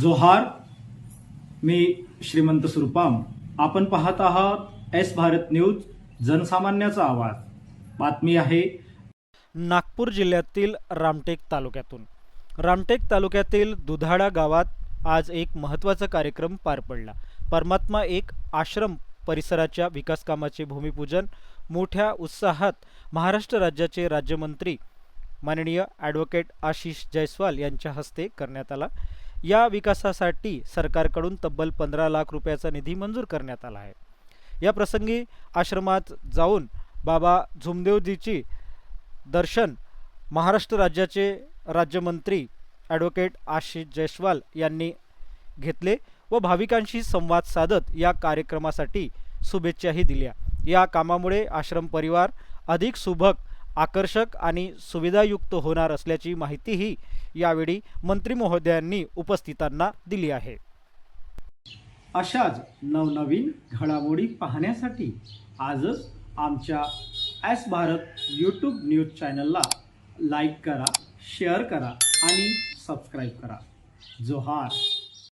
जोहार मी श्रीमंत सुरपाम. आपण पाहत आहात एस भारत न्यूज जनसामान्याचा आवाज. बातमी आहे. नागपूर जिल्ह्यातील रामटेक तालुक्यातून. रामटेक तालुक्यातील दुधाडा गावात आज एक महत्त्वाचा कार्यक्रम पार पडला. परमात्मा एक आश्रम परिसराच्या विकासकामाचे भूमिपूजन मोठ्या उत्साहात महाराष्ट्र राज्याचे राज्यमंत्री माननीय ॲडव्होकेट आशिष जयस्वाल यांच्या हस्ते करण्यात आला. या विकासासाठी सरकारकडून तब्बल पंधरा लाख रुपयाचा निधी मंजूर करण्यात आला आहे. या प्रसंगी आश्रमात जाऊन बाबा झुमदेवजीची दर्शन महाराष्ट्र राज्याचे राज्यमंत्री ॲडव्होकेट आशिष जयस्वाल यांनी घेतले व भाविकांशी संवाद साधत या कार्यक्रमासाठी शुभेच्छाही दिल्या. या कामामुळे आश्रम परिवार अधिक सुभग आकर्षक आणि सुविधायुक्त होणार असल्याची माहितीही यावेळी मंत्री महोदयांनी उपस्थितांना दिली आहे. अशाच नवनवीन घडामोडी पाहण्यासाठी आजच आमच्या एस भारत यूट्यूब न्यूज चॅनलला लाईक करा शेअर करा आणि सबस्क्राईब करा. जोहार.